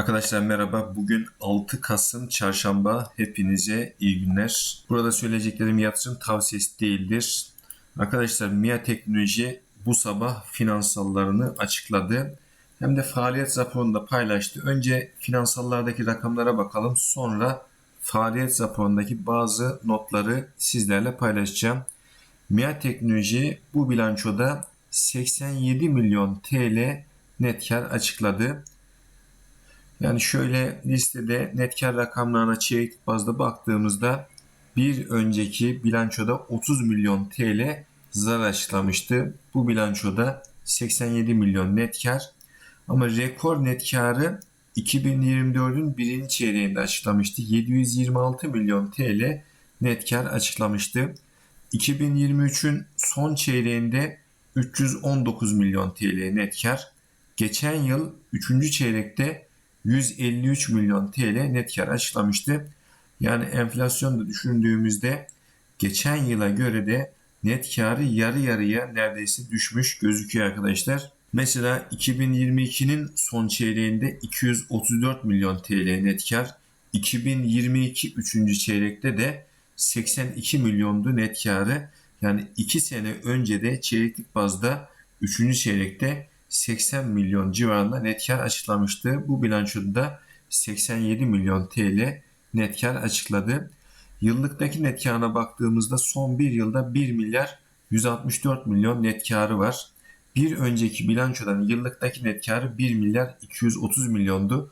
Arkadaşlar merhaba. Bugün 6 Kasım Çarşamba. Hepinize iyi günler. Burada söyleyeceklerim yatırım tavsiyesi değildir. Arkadaşlar MIA Teknoloji bu sabah finansallarını açıkladı. Hem de faaliyet raporunu da paylaştı. Önce finansallardaki rakamlara bakalım. Sonra faaliyet raporundaki bazı notları sizlerle paylaşacağım. MIA Teknoloji bu bilançoda 87 milyon TL net kar açıkladı. Yani şöyle listede net kar rakamlarına çeyrek bazda baktığımızda bir önceki bilançoda 30 milyon TL zarar açıklamıştı. Bu bilançoda 87 milyon net kar. Ama rekor net karı 2024'ün birinci çeyreğinde açıklamıştı. 726 milyon TL net kar açıklamıştı. 2023'ün son çeyreğinde 319 milyon TL net kar. Geçen yıl 3. çeyrekte 153 milyon TL net kar açıklamıştı. Yani enflasyonu da düşündüğümüzde geçen yıla göre de net karı yarı yarıya neredeyse düşmüş gözüküyor arkadaşlar. Mesela 2022'nin son çeyreğinde 234 milyon TL net kar. 2022 3. çeyrekte de 82 milyondu net karı. Yani 2 sene önce de çeyreklik bazda 3. çeyrekte 80 milyon civarında net kar açıklamıştı. Bu bilançoda da 87 milyon TL net kar açıkladı. Yıllıktaki net karına baktığımızda son bir yılda 1 milyar 164 milyon net karı var. Bir önceki bilançodan yıllıktaki net karı 1 milyar 230 milyondu.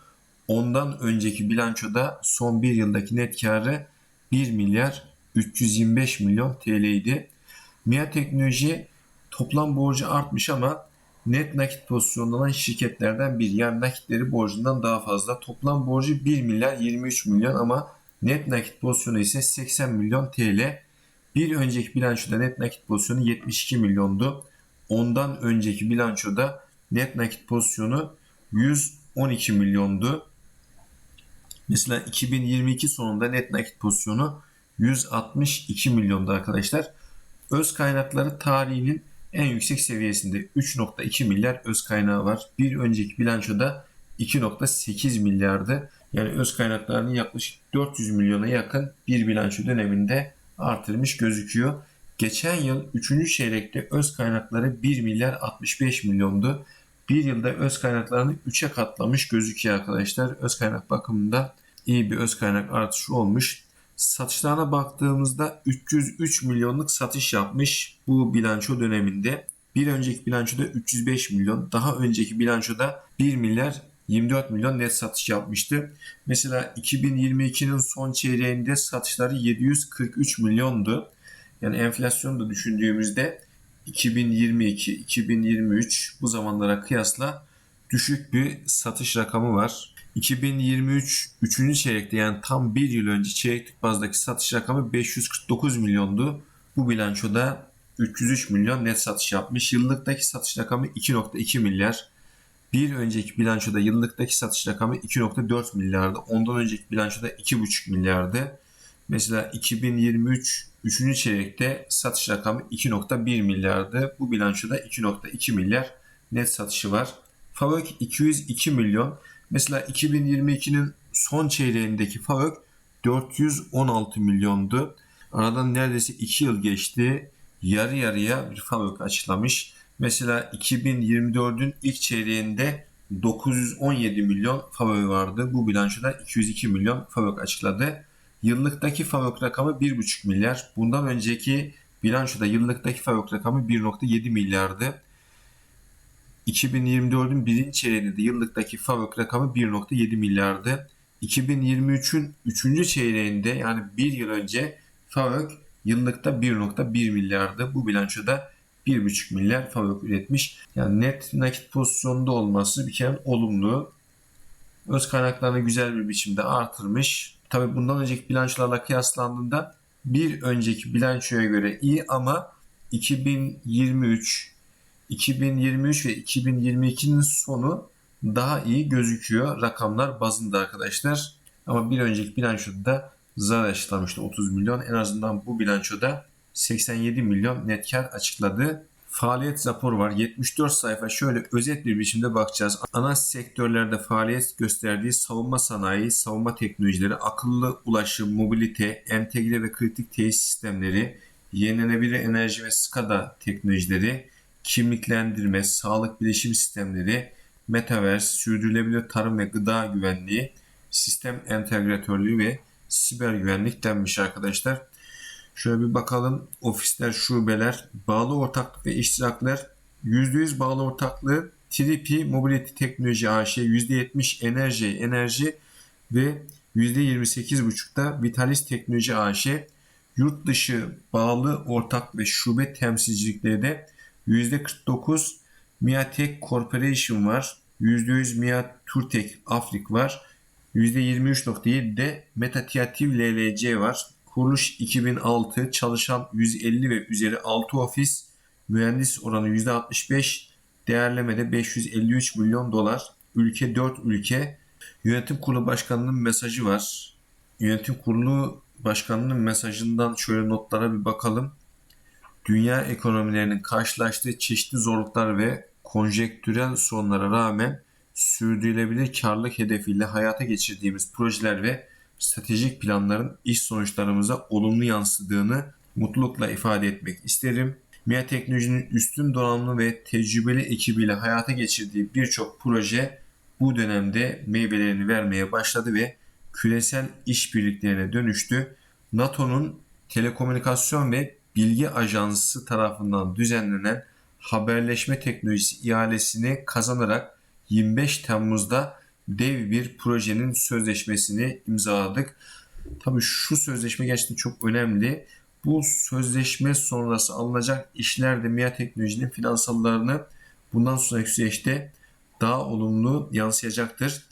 Ondan önceki bilançoda son bir yıldaki net karı 1 milyar 325 milyon TL idi. MIA Teknoloji toplam borcu artmış ama net nakit pozisyonunda olan şirketlerden biri. Yani nakitleri borcundan daha fazla. Toplam borcu 1 milyar 23 milyon ama net nakit pozisyonu ise 80 milyon TL. Bir önceki bilançoda net nakit pozisyonu 72 milyondu. Ondan önceki bilançoda net nakit pozisyonu 112 milyondu. Mesela 2022 sonunda net nakit pozisyonu 162 milyondu arkadaşlar. Öz kaynakları tarihinin en yüksek seviyesinde 3.2 milyar öz kaynağı var. Bir önceki bilançoda 2.8 milyardı. Yani öz kaynaklarını yaklaşık 400 milyona yakın bir bilanço döneminde artırmış gözüküyor. Geçen yıl 3. çeyrekte öz kaynakları 1 milyar 65 milyondu. Bir yılda öz kaynaklarını 3'e katlamış gözüküyor arkadaşlar. Öz kaynak bakımında iyi bir öz kaynak artışı olmuş. Satışlarına baktığımızda 303 milyonluk satış yapmış bu bilanço döneminde. Bir önceki bilançoda 305 milyon, daha önceki bilançoda 1 milyar 24 milyon net satış yapmıştı. Mesela 2022'nin son çeyreğinde satışları 743 milyondu. Yani enflasyonu da düşündüğümüzde 2022, 2023 bu zamanlara kıyasla düşük bir satış rakamı var. 2023 3. çeyrekte yani tam bir yıl önce çeyreklik bazdaki satış rakamı 549 milyondu. Bu bilançoda 303 milyon net satış yapmış. Yıllıktaki satış rakamı 2.2 milyar. Bir önceki bilançoda yıllıktaki satış rakamı 2.4 milyardı. Ondan önceki bilançoda 2.5 milyardı. Mesela 2023 3. çeyrekte satış rakamı 2.1 milyardı. Bu bilançoda 2.2 milyar net satışı var. Favök 202 milyon. Mesela 2022'nin son çeyreğindeki FAVÖK 416 milyondu. Aradan neredeyse 2 yıl geçti. Yarı yarıya bir FAVÖK açıklamış. Mesela 2024'ün ilk çeyreğinde 917 milyon FAVÖK vardı. Bu bilançoda 202 milyon FAVÖK açıkladı. Yıllıktaki FAVÖK rakamı 1,5 milyar. Bundan önceki bilançoda yıllıktaki FAVÖK rakamı 1,7 milyardı. 2024'ün birinci çeyreğinde de yıllıktaki FAVÖK rakamı 1.7 milyardı. 2023'ün 3. çeyreğinde yani bir yıl önce FAVÖK yıllıkta 1.1 milyardı. Bu bilançoda 1.5 milyar FAVÖK üretmiş. Yani net nakit pozisyonunda olması bir kere olumlu. Öz kaynaklarını güzel bir biçimde artırmış. Tabi bundan önceki bilançolarla kıyaslandığında bir önceki bilançoya göre iyi ama 2023 2023 ve 2022'nin sonu daha iyi gözüküyor rakamlar bazında arkadaşlar. Ama bir önceki bilançoda da zarar açıklamıştı 30 milyon. En azından bu bilançoda 87 milyon net kar açıkladı. faaliyet raporu var. 74 sayfa şöyle özet bir biçimde bakacağız. Ana sektörlerde faaliyet gösterdiği savunma sanayi, savunma teknolojileri, akıllı ulaşım, mobilite, entegre ve kritik tesis sistemleri, yenilenebilir enerji ve SCADA teknolojileri, kimliklendirme, sağlık bilişim sistemleri, metaverse, sürdürülebilir tarım ve gıda güvenliği, sistem entegratörlüğü ve siber güvenlik denmiş arkadaşlar. Şöyle bir bakalım. Ofisler, şubeler, bağlı ortaklık ve iştiraklar %100 bağlı ortaklığı 3P Mobility Teknoloji AŞ, %70 Enerji Enerji ve %28,5'da Vitalis Teknoloji AŞ. Yurt dışı bağlı ortak ve şube temsilcilikleri de %49 Miatek Corporation var. %100 Mia Turtek Afrik var. %23.7'de Metatiativ LLC var. Kuruluş 2006, çalışan 150 ve üzeri 6 ofis, mühendis oranı %65, değerlemede 553 milyon dolar, ülke 4 ülke. Yönetim Kurulu Başkanı'nın mesajı var. Yönetim Kurulu Başkanı'nın mesajından şöyle notlara bir bakalım. Dünya ekonomilerinin karşılaştığı çeşitli zorluklar ve konjektürel sorunlara rağmen sürdürülebilir karlılık hedefiyle hayata geçirdiğimiz projeler ve stratejik planların iş sonuçlarımıza olumlu yansıdığını mutlulukla ifade etmek isterim. MIA Teknoloji'nin üstün donanımlı ve tecrübeli ekibiyle hayata geçirdiği birçok proje bu dönemde meyvelerini vermeye başladı ve küresel işbirliklerine dönüştü. NATO'nun telekomünikasyon ve bilgi ajansı tarafından düzenlenen haberleşme teknolojisi ihalesini kazanarak 25 Temmuz'da dev bir projenin sözleşmesini imzaladık. Tabii şu sözleşme gerçekten çok önemli. Bu sözleşme sonrası alınacak işlerde MIA Teknoloji'nin finansallarını bundan sonraki süreçte daha olumlu yansıyacaktır.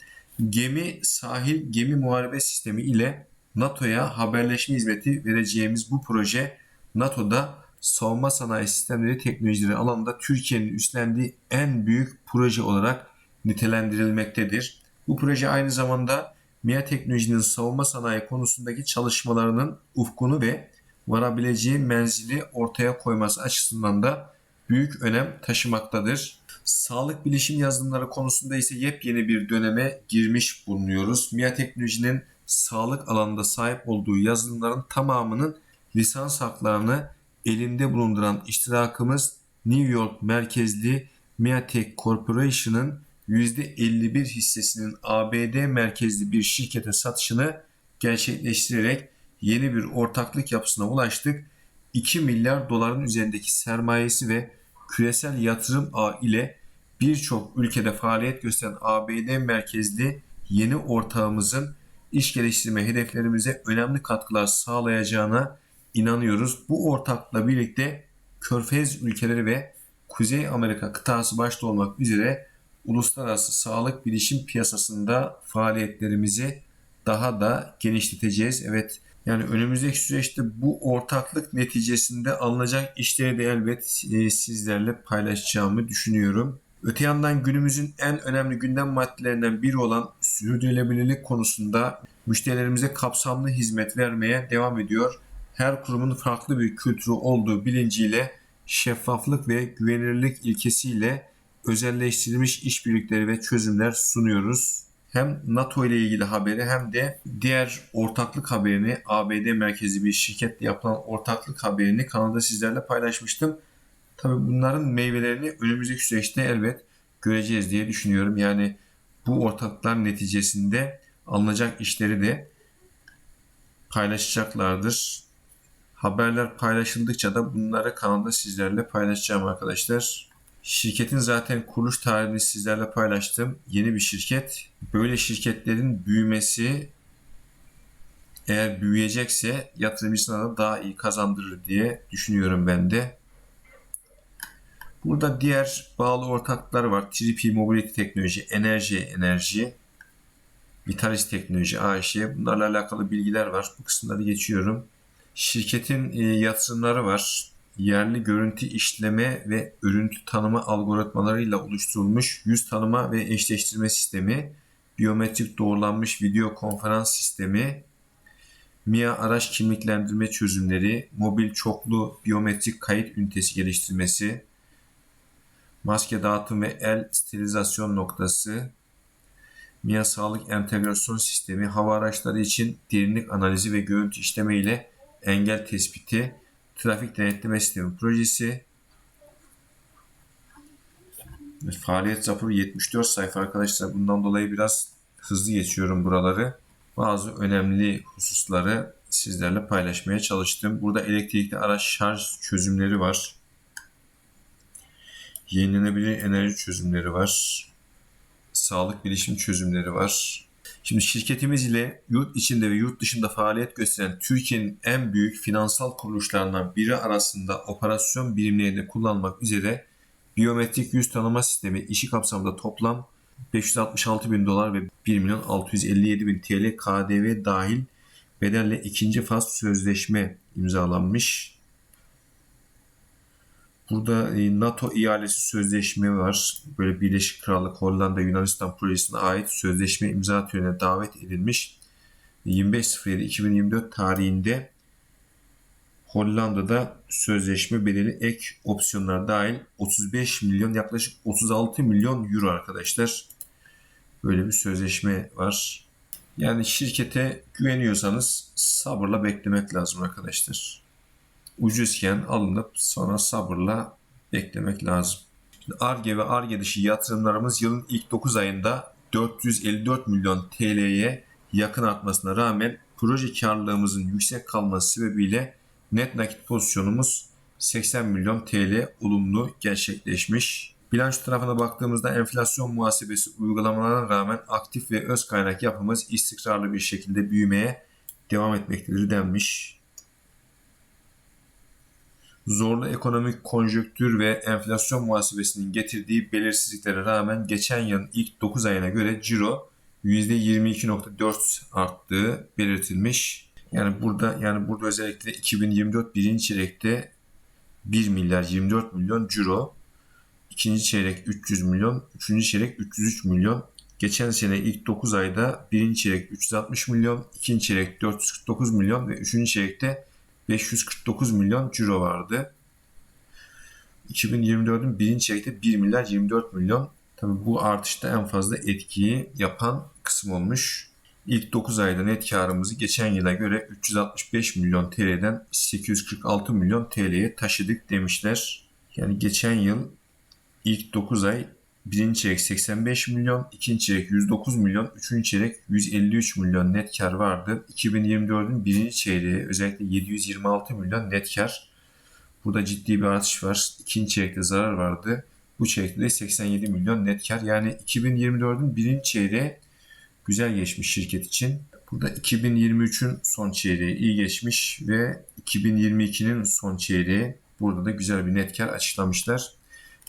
Gemi sahil gemi muharebe sistemi ile NATO'ya haberleşme hizmeti vereceğimiz bu proje NATO'da savunma sanayi sistemleri teknolojileri alanında Türkiye'nin üstlendiği en büyük proje olarak nitelendirilmektedir. Bu proje aynı zamanda MİA Teknoloji'nin savunma sanayi konusundaki çalışmalarının ufkunu ve varabileceği menzili ortaya koyması açısından da büyük önem taşımaktadır. Sağlık bilişim yazılımları konusunda ise yepyeni bir döneme girmiş bulunuyoruz. MİA Teknoloji'nin sağlık alanında sahip olduğu yazılımların tamamının lisans haklarını elinde bulunduran iştirakımız New York merkezli Miatek Corporation'ın %51 hissesinin ABD merkezli bir şirkete satışını gerçekleştirerek yeni bir ortaklık yapısına ulaştık. 2 milyar doların üzerindeki sermayesi ve küresel yatırım ağı ile birçok ülkede faaliyet gösteren ABD merkezli yeni ortağımızın iş geliştirme hedeflerimize önemli katkılar sağlayacağına inanıyoruz. Bu ortakla birlikte Körfez ülkeleri ve Kuzey Amerika kıtası başta olmak üzere uluslararası sağlık bilişim piyasasında faaliyetlerimizi daha da genişleteceğiz. Evet yani önümüzdeki süreçte bu ortaklık neticesinde alınacak işleri de elbet e, sizlerle paylaşacağımı düşünüyorum. Öte yandan günümüzün en önemli gündem maddelerinden biri olan sürdürülebilirlik konusunda müşterilerimize kapsamlı hizmet vermeye devam ediyor. Her kurumun farklı bir kültürü olduğu bilinciyle şeffaflık ve güvenilirlik ilkesiyle özelleştirilmiş işbirlikleri ve çözümler sunuyoruz. Hem NATO ile ilgili haberi hem de diğer ortaklık haberini ABD merkezi bir şirketle yapılan ortaklık haberini kanalda sizlerle paylaşmıştım. Tabii bunların meyvelerini önümüzdeki süreçte elbet göreceğiz diye düşünüyorum. Yani bu ortaklıklar neticesinde alınacak işleri de paylaşacaklardır. Haberler paylaşıldıkça da bunları kanalda sizlerle paylaşacağım arkadaşlar. Şirketin zaten kuruluş tarihini sizlerle paylaştım. Yeni bir şirket. Böyle şirketlerin büyümesi eğer büyüyecekse yatırımcısına da daha iyi kazandırır diye düşünüyorum ben de. Burada diğer bağlı ortaklar var. 3P Mobility Teknoloji, Enerji Enerji, Vitalis Teknoloji, AŞ. Bunlarla alakalı bilgiler var. Bu kısımları geçiyorum. Şirketin e, yatırımları var. Yerli görüntü işleme ve örüntü tanıma algoritmalarıyla oluşturulmuş yüz tanıma ve eşleştirme sistemi, biyometrik doğrulanmış video konferans sistemi, MIA araç kimliklendirme çözümleri, mobil çoklu biyometrik kayıt ünitesi geliştirmesi, maske dağıtım ve el sterilizasyon noktası, MİA Sağlık Entegrasyon Sistemi, hava araçları için derinlik analizi ve görüntü işleme ile engel tespiti, trafik denetleme sistemi projesi, Faaliyet raporu 74 sayfa arkadaşlar. Bundan dolayı biraz hızlı geçiyorum buraları. Bazı önemli hususları sizlerle paylaşmaya çalıştım. Burada elektrikli araç şarj çözümleri var. Yenilenebilir enerji çözümleri var. Sağlık bilişim çözümleri var. Şimdi şirketimiz ile yurt içinde ve yurt dışında faaliyet gösteren Türkiye'nin en büyük finansal kuruluşlarından biri arasında operasyon birimlerinde kullanmak üzere biyometrik yüz tanıma sistemi işi kapsamında toplam 566 bin dolar ve 1 milyon 657 bin TL KDV dahil bedelle ikinci faz sözleşme imzalanmış. Burada e, NATO ihalesi sözleşme var. Böyle Birleşik Krallık, Hollanda, Yunanistan projesine ait sözleşme imza törenine davet edilmiş. 25.07.2024 tarihinde Hollanda'da sözleşme bedeli ek opsiyonlar dahil 35 milyon yaklaşık 36 milyon euro arkadaşlar. Böyle bir sözleşme var. Yani şirkete güveniyorsanız sabırla beklemek lazım arkadaşlar. Ucuzken alınıp sonra sabırla beklemek lazım. ARGE ve ARGE dışı yatırımlarımız yılın ilk 9 ayında 454 milyon TL'ye yakın artmasına rağmen proje karlılığımızın yüksek kalması sebebiyle net nakit pozisyonumuz 80 milyon TL olumlu gerçekleşmiş. Bilanço tarafına baktığımızda enflasyon muhasebesi uygulamalarına rağmen aktif ve öz kaynak yapımız istikrarlı bir şekilde büyümeye devam etmektedir denmiş. Zorlu ekonomik konjonktür ve enflasyon muhasebesinin getirdiği belirsizliklere rağmen geçen yılın ilk 9 ayına göre ciro %22.4 arttığı belirtilmiş. Yani burada yani burada özellikle 2024 birinci çeyrekte 1 milyar 24 milyon euro, ikinci çeyrek 300 milyon, üçüncü çeyrek 303 milyon. Geçen sene ilk 9 ayda birinci çeyrek 360 milyon, ikinci çeyrek 449 milyon ve üçüncü çeyrekte 549 milyon euro vardı. 2024'ün birinci çeyrekte 1 milyar 24 milyon. Tabii bu artışta en fazla etkiyi yapan kısım olmuş. İlk 9 ayda net karımızı geçen yıla göre 365 milyon TL'den 846 milyon TL'ye taşıdık demişler. Yani geçen yıl ilk 9 ay birinci çeyrek 85 milyon, ikinci çeyrek 109 milyon, üçüncü çeyrek 153 milyon net kar vardı. 2024'ün birinci çeyreği özellikle 726 milyon net kar. Burada ciddi bir artış var. İkinci çeyrekte zarar vardı. Bu çeyrekte de 87 milyon net kar. Yani 2024'ün birinci çeyreği güzel geçmiş şirket için. Burada 2023'ün son çeyreği iyi geçmiş ve 2022'nin son çeyreği burada da güzel bir net kar açıklamışlar.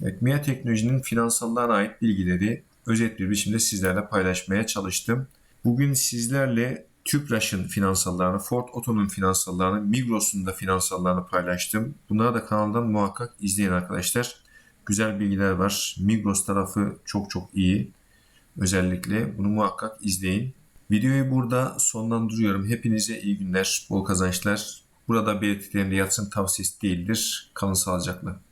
Evet, MIA Teknoloji'nin finansallarına ait bilgileri özet bir biçimde sizlerle paylaşmaya çalıştım. Bugün sizlerle Tüpraş'ın finansallarını, Ford Oto'nun finansallarını, Migros'un da finansallarını paylaştım. Bunları da kanaldan muhakkak izleyin arkadaşlar. Güzel bilgiler var. Migros tarafı çok çok iyi. Özellikle bunu muhakkak izleyin. Videoyu burada sonlandırıyorum. Hepinize iyi günler, bol kazançlar. Burada belirttiklerimde yatırım tavsiyesi değildir. Kalın sağlıcakla.